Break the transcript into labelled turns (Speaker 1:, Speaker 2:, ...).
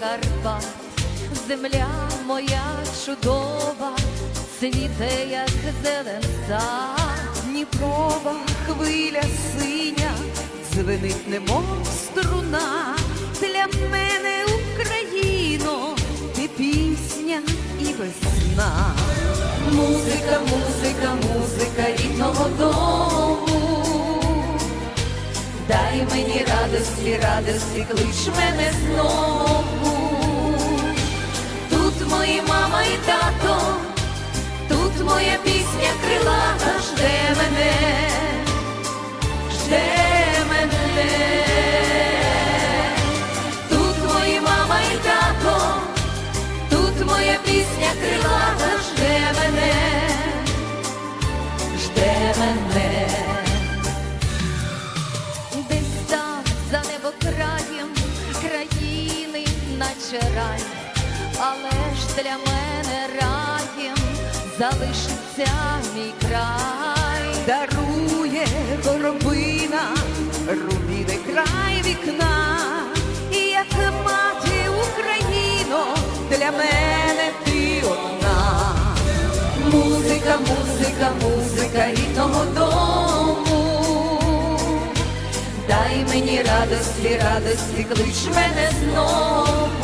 Speaker 1: Карпат, земля моя чудова, цвіте, як зелен.
Speaker 2: Дніпрова хвиля синя, дзвенить немов струна. Для мене Україно, ти пісня і весна.
Speaker 1: Музика, музика, музика рідного дому. Дай мені радості, радості, клич мене знову. Мене. Десь там за небокраєм країни наче рай, але ж для мене раєм залишиться мій край.
Speaker 2: Дарує горобина, рубіний край вікна, і як мати Україно, для мене ти одна.
Speaker 1: Музика, музика, музика рідного дому. Дай мені радості, радості, клич мене знову.